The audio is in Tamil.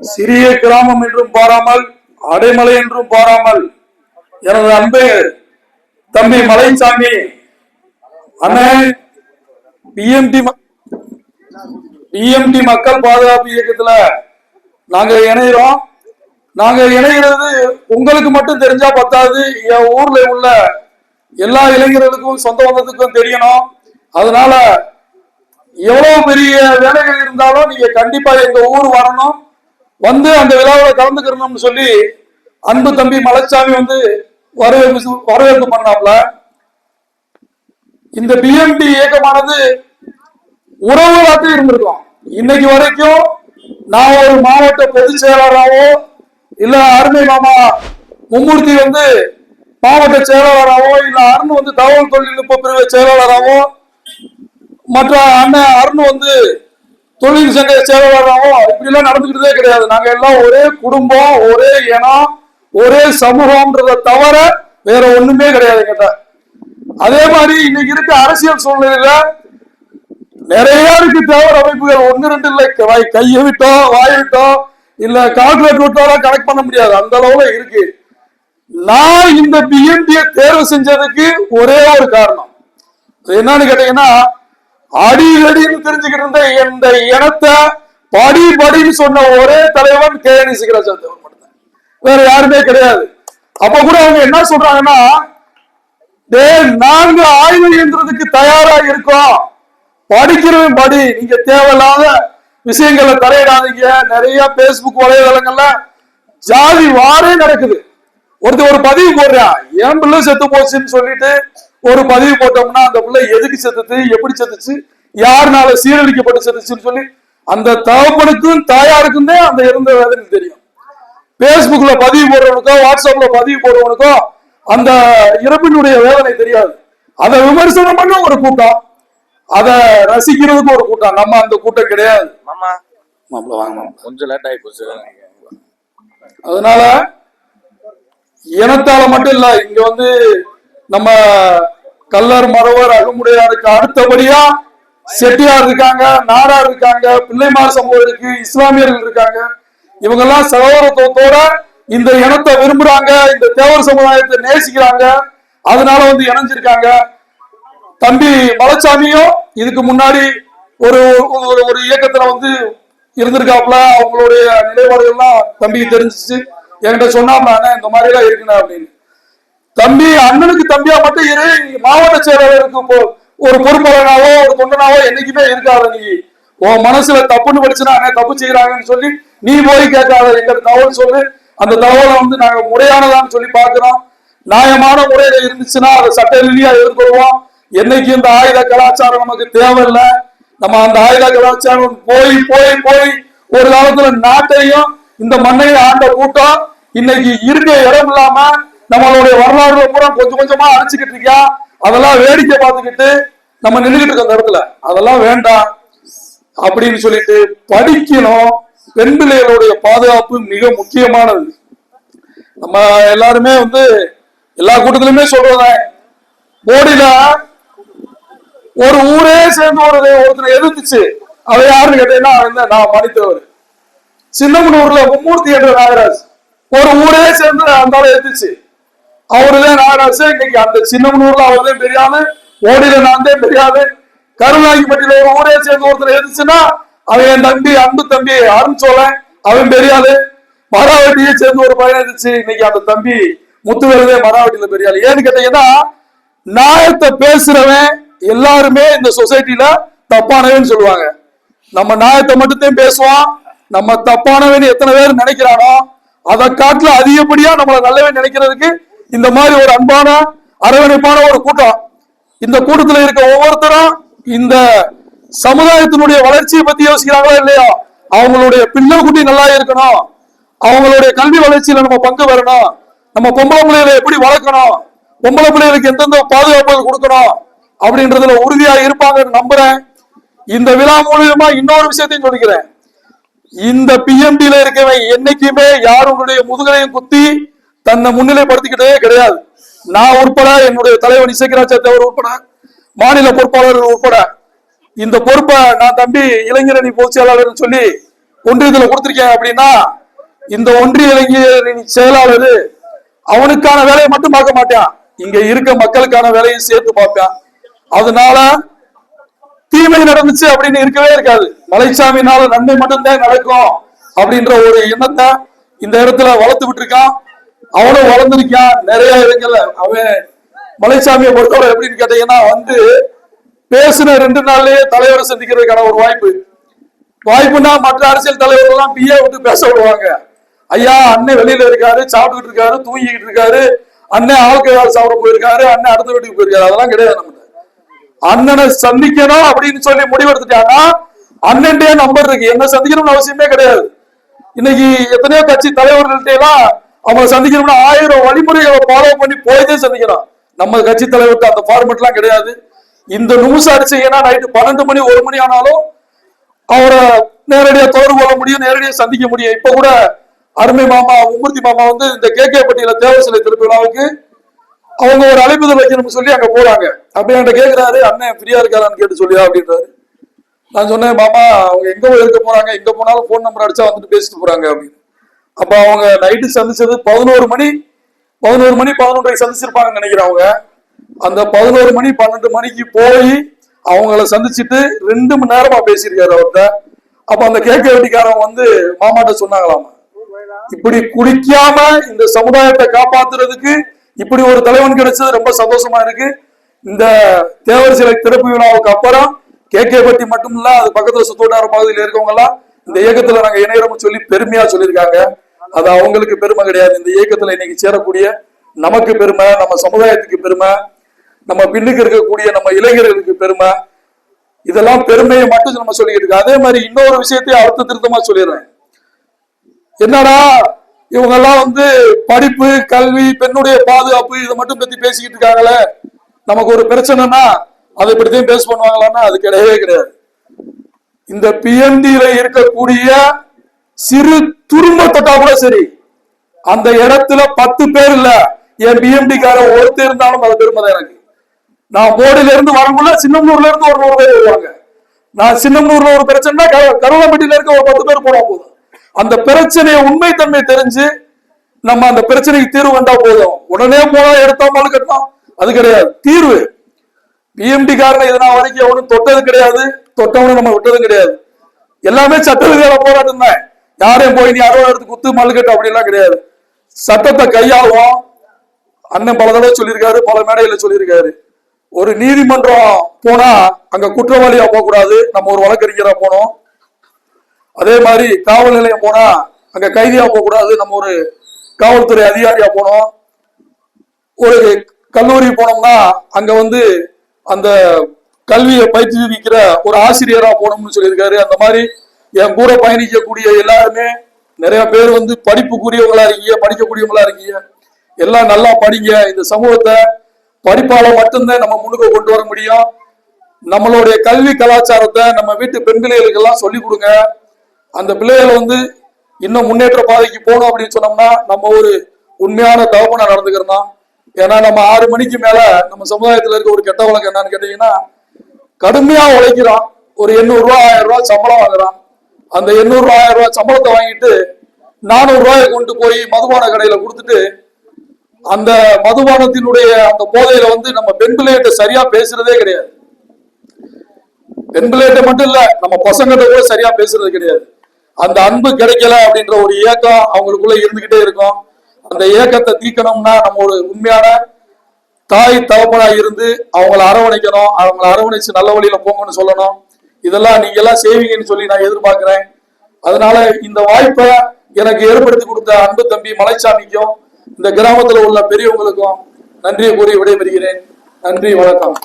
சிறிய கிராமம் என்றும் பாராமல் அடைமலை என்றும் பாராமல் எனது அன்பு தம்பி மலைசாமி அண்ணன் பிஎம்டி பிஎம்டி மக்கள் பாதுகாப்பு இயக்கத்துல நாங்க இணைகிறோம் நாங்க இணைகிறது உங்களுக்கு மட்டும் தெரிஞ்சா பத்தாது. என் ஊர்ல உள்ள எல்லா இளைஞர்களுக்கும் சொந்த பந்தத்துக்கும் தெரியணும். அதனால எவ்வளவு பெரிய வேலைகள் இருந்தாலும் நீங்க கண்டிப்பா எங்க ஊர் வரணும். வந்து அந்த விழாவில் கலந்துக்கிறணும்னு சொல்லி அன்பு தம்பி மலைச்சாமி வந்து வரவேற்பு வரவேற்பு பண்ணாப்ல. இந்த பிஎம்டி இயக்கமானது உறவுகளாக இருந்திருக்கும். இன்னைக்கு வரைக்கும் நான் ஒரு மாவட்ட பொதுச் செயலாளராகவோ இல்ல அருமை மாமா மும்மூர்த்தி வந்து மாவட்ட செயலாளராகவோ இல்ல அருண் வந்து தகவல் தொழில்நுட்ப பிரிவு செயலாளராகவோ மற்ற அண்ணன் அருண் வந்து தொழில் சங்க செயலாளராகவும் இப்படி எல்லாம் நடந்துக்கிட்டதே கிடையாது. நாங்க எல்லாம் ஒரே குடும்பம் ஒரே இனம் ஒரே சமூகம்ன்றத தவிர வேற ஒண்ணுமே கிடையாது என்கிட்ட அதே மாதிரி இன்னைக்கு இருக்க அரசியல் சூழ்நிலையில நிறைய இருக்கு தேவர் அமைப்புகள். ஒன்னு ரெண்டு இல்லை. கையை விட்டோ வாய் விட்டோ இல்ல கால்குலேட் விட்டோலாம் கனெக்ட் பண்ண முடியாது. அந்த அளவுல இருக்கு. நான் இந்த பிஎன்டியை தேர்வு செஞ்சதுக்கு ஒரே ஒரு காரணம். என்னன்னு கேட்டீங்கன்னா அடி அடின்னு தெரிஞ்சுக்கிட்டு இருந்த இந்த இனத்தை படி படின்னு சொன்ன ஒரே தலைவன் கே என் சிகராஜன் மட்டும்தான். வேற யாருமே கிடையாது. அப்ப கூட அவங்க என்ன சொல்றாங்கன்னா டேய் நாங்க ஆய்வு இயந்திரத்துக்கு தயாரா இருக்கோம். படிக்கிறவன் படி நீங்க தேவையில்லாத விஷயங்களை தலையிடாதீங்க. நிறைய பேஸ்புக் வலைதளங்கள்ல ஜாதி வாரே நடக்குது. ஒருத்தர் ஒரு பதிவு போடுறான். என் பிள்ளை செத்து போச்சுன்னு சொல்லிட்டு ஒரு பதிவு போட்டோம்னா அந்த பிள்ளை எதுக்கு செத்துச்சு எப்படி செத்துச்சு யாருனால சீரழிக்கப்பட்டு செத்துச்சுன்னு சொல்லி அந்த தகப்பனுக்கும் தாயாருக்கும் தான் அந்த இறந்த வேதனை தெரியும். பேஸ்புக்ல பதிவு போடுறவனுக்கோ வாட்ஸ்அப்ல பதிவு போடுறவனுக்கோ அந்த இறப்பினுடைய வேதனை தெரியாது. அதை விமர்சனம் பண்ண ஒரு கூட்டம். அதை ரசிக்கிறதுக்கு ஒரு கூட்டம். நம்ம அந்த கூட்டம் கிடையாது. கொஞ்சம் லேட் ஆகி போச்சு. அதனால இனத்தால மட்டும் இல்ல இங்க வந்து நம்ம கல்லர் மறவர் அகமுடையாருக்கு அடுத்தபடியா செட்டியார் இருக்காங்க நாடார் இருக்காங்க பிள்ளைமார் சமூகம் இருக்கு இஸ்லாமியர்கள் இருக்காங்க. இவங்க எல்லாம் சகோதரத்துவத்தோட இந்த இனத்தை விரும்புறாங்க இந்த தேவர் சமுதாயத்தை நேசிக்கிறாங்க அதனால வந்து இணைஞ்சிருக்காங்க. தம்பி மலைச்சாமியும் இதுக்கு முன்னாடி ஒரு ஒரு ஒரு இயக்கத்துல வந்து இருந்திருக்காப்புல அவங்களுடைய நிலைப்பாடுகள்லாம் தம்பிக்கு தெரிஞ்சிச்சு. என்கிட்ட சொன்னாப்ல இந்த மாதிரி எல்லாம் இருக்குண்ணா அப்படின்னு. தம்பி அண்ணனுக்கு தம்பியா மட்டும் இரு. மாவட்ட செயலாளருக்கு ஒரு பொறுப்பாளனாவோ ஒரு தொண்டனாவோ என்னைக்குமே இருக்காத நீ. உன் மனசுல தப்புன்னு படிச்சுனா தப்பு செய்யறாங்கன்னு சொல்லி நீ போய் கேட்காத. எங்களுக்கு தகவல் சொல்லு. அந்த தகவலை வந்து நாங்க முறையானதான்னு சொல்லி பாக்குறோம் நியாயமான முறையில இருந்துச்சுன்னா அதை சட்ட ரீதியா எதிர்கொள்வோம். என்னைக்கு இந்த ஆயுத கலாச்சாரம் நமக்கு தேவையில்லை. நம்ம அந்த ஆயுத கலாச்சாரம் போய் போய் போய் ஒரு காலத்துல நாட்டையும் இந்த மண்ணையும் ஆண்ட கூட்டம் இன்னைக்கு இருக்க இடம் இல்லாம நம்மளுடைய வரலாறுல பூரா கொஞ்சம் கொஞ்சமா அழிச்சுக்கிட்டு இருக்கியா? அதெல்லாம் வேடிக்கை பார்த்துக்கிட்டு நம்ம நின்றுகிட்டு இருக்க அந்த இடத்துல. அதெல்லாம் வேண்டாம் அப்படின்னு சொல்லிட்டு படிக்கணும். பெண் பிள்ளைகளுடைய பாதுகாப்பு மிக முக்கியமானது. நம்ம எல்லாருமே வந்து எல்லா கூட்டத்திலுமே சொல்றதே போடியில ஒரு ஊரே சேர்ந்து ஒரு ஒருத்தனை எதிர்த்துச்சு. அதை யாருன்னு கேட்டீங்கன்னா அவன் நான் மணித்தவர் சின்னமனூர்ல மும்மூர்த்தி என்ற நாகராஜ். ஒரு ஊரே சேர்ந்து அந்த ஆளை எதிர்த்துச்சு. அவருதான் நாகராஜ். இன்னைக்கு அந்த சின்னமனூர்ல அவர்தான் பெரியாளு ஓடியில நான் தான் பெரியாளு கருணாகிப்பட்டியில ஒரு ஊரே சேர்ந்து ஒருத்தர் எதிர்ச்சுன்னா அவன் என் தம்பி அன்பு தம்பி அருண் சோழன் அவன் தெரியாது மராவட்டியை சேர்ந்து ஒரு பையன் இருந்துச்சு இன்னைக்கு அந்த தம்பி முத்துவேலவே மராவட்டியில பெரியாளு. ஏன்னு கேட்டீங்கன்னா நாயத்தை பேசுறவன் எல்லாருமே இந்த சொசைட்டில தப்பானவன் சொல்லுவாங்க. நம்ம நாயத்தை மட்டும்தான் பேசுவான் நம்ம தப்பானவன் எத்தனை பேர் நினைக்கிறானோ அதை காட்டுல அதிகப்படியா நம்மளை நல்லவன் நினைக்கிறதுக்கு இந்த மாதிரி ஒரு அன்பான அரவணைப்பான ஒரு கூட்டம். இந்த கூட்டத்துல இருக்க ஒவ்வொருத்தரும் இந்த சமுதாயத்தினுடைய வளர்ச்சியை பத்தி யோசிக்கிறாங்களா இல்லையா? அவங்களுடைய பின்னல் குட்டி நல்லா இருக்கணும். அவங்களுடைய கல்வி வளர்ச்சியில நம்ம பங்கு வரணும். நம்ம பொம்பளை பிள்ளைகளை எப்படி வளர்க்கணும்? பொம்பளை பிள்ளைகளுக்கு எந்தெந்த பாதுகாப்புகள் கொடுக்கணும்? அப்படின்றதுல உறுதியா இருப்பாங்கன்னு நம்புறேன். இந்த விழா மூலியமா இன்னொரு விஷயத்தையும் சொல்லிக்கிறேன். இந்த பிஎம்டில இருக்கவன் என்னைக்குமே யாருடைய முதுகலையும் குத்தி தன்னை முன்னிலைப்படுத்திக்கிட்டே கிடையாது. நான் உட்பட என்னுடைய தலைவன் இசைக்கராஜா தேவர் உட்பட மாநில பொறுப்பாளர்கள் உட்பட இந்த பொறுப்பை நான் தம்பி இளைஞரணி பொதுச் செயலாளர்னு சொல்லி ஒன்றியத்துல கொடுத்திருக்கேன் அப்படின்னா இந்த ஒன்றிய இளைஞர் செயலாளர் அவனுக்கான வேலையை மட்டும் பார்க்க மாட்டான். இங்க இருக்க மக்களுக்கான வேலையும் சேர்த்து பார்ப்பான். அதனால தீமை நடந்துச்சு அப்படின்னு இருக்கவே இருக்காது. மலைச்சாமினால நன்மை மட்டும்தான் நடக்கும் அப்படின்ற ஒரு எண்ணத்தை இந்த இடத்துல வளர்த்து விட்டுருக்கான். அவனும் வளர்ந்துருக்கான். நிறைய இடங்கள்ல அவன் மலைச்சாமியை பொறுத்தவரை எப்படின்னு கேட்டீங்கன்னா வந்து பேசின ரெண்டு நாள்லயே தலைவரை சந்திக்கிறதுக்கான ஒரு வாய்ப்பு. வாய்ப்புனா மற்ற அரசியல் தலைவர்கள் எல்லாம் பிஏ விட்டு பேச விடுவாங்க. ஐயா அண்ணன் வெளியில இருக்காரு சாப்பிட்டுக்கிட்டு இருக்காரு தூங்கிக்கிட்டு இருக்காரு. அண்ணன் ஆளுக்கு சாப்பிட போயிருக்காரு அண்ணன் அடுத்த வீட்டுக்கு போயிருக்காரு. அதெல்லாம் கிடையாது நம்ம அண்ணனை சந்திக்கணும் அப்படின்னு சொல்லி முடிவெடுத்துட்டாங்கன்னா அண்ணன்டே நம்பர் இருக்கு. என்ன சந்திக்கணும்னு அவசியமே கிடையாது. இன்னைக்கு எத்தனையோ கட்சி தலைவர்கள்ட்ட எல்லாம் அவங்க சந்திக்கணும்னா ஆயிரம் வழிமுறைகளை ஃபாலோ பண்ணி போயதே சந்திக்கிறான் நம்ம கட்சி தலைவர்கிட்ட அந்த ஃபார்மெட்லாம் கிடையாது. இந்த நியூஸ் அடிச்சீங்கன்னா நைட்டு பன்னெண்டு மணி ஒரு மணி ஆனாலும் அவரை நேரடியாக தொடர்பு கொள்ள முடியும் நேரடியாக சந்திக்க முடியும். இப்போ கூட அருமை மாமா உமூர்த்தி மாமா வந்து இந்த கே கே பட்டியல தேவசிலை சிலை அவங்க ஒரு அழைப்புதல் வைக்கணும்னு சொல்லி அங்கே போறாங்க. அப்படி என்கிட்ட கேட்குறாரு அண்ணன் ஃப்ரீயா இருக்காரான்னு கேட்டு சொல்லியா? அப்படின்றாரு. நான் சொன்னேன் மாமா அவங்க எங்க போய் இருக்க போறாங்க? எங்க போனாலும் ஃபோன் நம்பர் அடிச்சா வந்துட்டு பேசிட்டு போறாங்க அப்படின்னு. அப்ப அவங்க நைட்டு சந்திச்சது பதினோரு மணி பதினோரு மணி பதினொன்றைக்கு சந்திச்சிருப்பாங்கன்னு நினைக்கிறேன் அவங்க. அந்த பதினோரு மணி பன்னெண்டு மணிக்கு போய் அவங்கள சந்திச்சுட்டு ரெண்டு மணி நேரமா பேசியிருக்காரு அவர்கிட்ட. அப்ப அந்த கேக்க வெட்டிக்காரன் வந்து மாமாட்ட சொன்னாங்களாமா. இப்படி குடிக்காம இந்த சமுதாயத்தை காப்பாத்துறதுக்கு இப்படி ஒரு தலைவன் கிடைச்சது ரொம்ப சந்தோஷமா இருக்கு. இந்த தேவர் சிலை திறப்பு விழாவுக்கு அப்புறம் கே கே பட்டி மட்டும் இல்ல அது பக்கத்துல சுத்தோட்டார பகுதியில் இருக்கவங்க எல்லாம் இந்த இயக்கத்துல நாங்க இணையறோம்னு சொல்லி பெருமையா சொல்லியிருக்காங்க. அது அவங்களுக்கு பெருமை கிடையாது. இந்த இயக்கத்துல இன்னைக்கு சேரக்கூடிய நமக்கு பெருமை நம்ம சமுதாயத்துக்கு பெருமை நம்ம பின்னுக்கு இருக்கக்கூடிய நம்ம இளைஞர்களுக்கு பெருமை. இதெல்லாம் பெருமையை மட்டும் நம்ம சொல்லிக்கிட்டு இருக்கோம். அதே மாதிரி இன்னொரு விஷயத்தையும் அர்த்த திருத்தமா சொல்லிடுறேன். என்னடா இவங்க எல்லாம் வந்து படிப்பு கல்வி பெண்ணுடைய பாதுகாப்பு இதை மட்டும் பத்தி பேசிக்கிட்டு இருக்காங்களே? நமக்கு ஒரு பிரச்சனைனா அதை இப்படித்தையும் பேச பண்ணுவாங்களான்னா அது கிடையவே கிடையாது. இந்த பிஎன்டில இருக்கக்கூடிய சிறு துரும்ப தொட்டா கூட சரி. அந்த இடத்துல பத்து பேர் இல்ல. என் பிஎம்டி கார ஒருத்தர் இருந்தாலும் அது பெருமை தான் எனக்கு. நான் போர்டுல இருந்து வரக்குள்ள சின்னம்னூர்ல இருந்து ஒரு நூறு பேர் வருவாங்க. நான் சின்னம்னூர்ல ஒரு பிரச்சனைனா கருவம்பட்டியில இருக்க ஒரு பத்து பேர் போனா போதும். அந்த பிரச்சனையை உண்மைத்தன்மை தெரிஞ்சு நம்ம அந்த பிரச்சனைக்கு தீர்வு வந்தா போதும். உடனே போனா எடுத்தா மனு கட்டணும். அது கிடையாது. தீர்வு. பிஎம்டி காரனை இது நான் வரைக்கும் எவனும் தொட்டது கிடையாது. தொட்டவனும் நம்ம விட்டதும் கிடையாது. எல்லாமே சட்ட ரீதியான போராட்டம் தான் யாரையும் போய் நீ அறுபது எடுத்து குத்து மல்லு அப்படிலாம் கிடையாது. சட்டத்தை கையாளுவோம். அண்ணன் பல தடவை சொல்லியிருக்காரு பல மேடையில சொல்லியிருக்காரு. ஒரு நீதிமன்றம் போனா அங்க குற்றவாளியா போக கூடாது நம்ம ஒரு வழக்கறிஞரா போனோம். அதே மாதிரி காவல் நிலையம் போனா அங்க கைதியா போக கூடாது நம்ம ஒரு காவல்துறை அதிகாரியா போனோம். ஒரு கல்லூரி போனோம்னா அங்க வந்து அந்த கல்வியை பயிற்றுவிக்கிற ஒரு ஆசிரியரா போனோம்னு சொல்லியிருக்காரு. அந்த மாதிரி என் கூட பயணிக்கக்கூடிய எல்லாருமே நிறைய பேர் வந்து படிப்புக்குரியவங்களா இருக்கீங்க படிக்கக்கூடியவங்களா இருக்கீங்க. எல்லாம் நல்லா படிங்க. இந்த சமூகத்தை படிப்பால மட்டும்தான் நம்ம முன்னுக்கு கொண்டு வர முடியும். நம்மளுடைய கல்வி கலாச்சாரத்தை நம்ம வீட்டு பெண் பிள்ளைகளுக்கெல்லாம் சொல்லி கொடுங்க. அந்த பிள்ளைகள் வந்து இன்னும் முன்னேற்ற பாதைக்கு போகணும் அப்படின்னு சொன்னோம்னா நம்ம ஒரு உண்மையான தகவனா நடந்துக்கிறோம் ஏன்னா நம்ம ஆறு மணிக்கு மேல நம்ம சமுதாயத்துல இருக்க ஒரு கெட்ட வழக்கம் என்னன்னு கேட்டீங்கன்னா கடுமையா உழைக்கிறான். ஒரு எண்ணூறு ரூபா ஆயிரம் ரூபாய் சம்பளம் வாங்குறான். அந்த எண்ணூறு ஆயிரம் ரூபாய் சம்பளத்தை வாங்கிட்டு நானூறு ரூபாயை கொண்டு போய் மதுபான கடையில கொடுத்துட்டு அந்த மதுபானத்தினுடைய அந்த போதையில வந்து நம்ம பெண் பிள்ளைகிட்ட சரியா பேசுறதே கிடையாது. பெண் பிள்ளைகிட்ட மட்டும் இல்ல நம்ம பசங்கிட்ட கூட சரியா பேசுறது கிடையாது. அந்த அன்பு கிடைக்கல அப்படின்ற ஒரு ஏக்கம் அவங்களுக்குள்ள இருந்துகிட்டே இருக்கும். அந்த ஏக்கத்தை தீக்கணும்னா நம்ம ஒரு உண்மையான தாய் தகப்பனா இருந்து அவங்கள அரவணைக்கணும். அவங்கள அரவணைச்சு நல்ல வழியில போங்கன்னு சொல்லணும். இதெல்லாம் நீங்க எல்லாம் செய்வீங்கன்னு சொல்லி நான் எதிர்பார்க்கிறேன். அதனால இந்த வாய்ப்பை எனக்கு ஏற்படுத்தி கொடுத்த அன்பு தம்பி மலைச்சாமிக்கும் இந்த கிராமத்துல உள்ள பெரியவங்களுக்கும் நன்றியை கூறி விடைபெறுகிறேன். நன்றி வணக்கம்.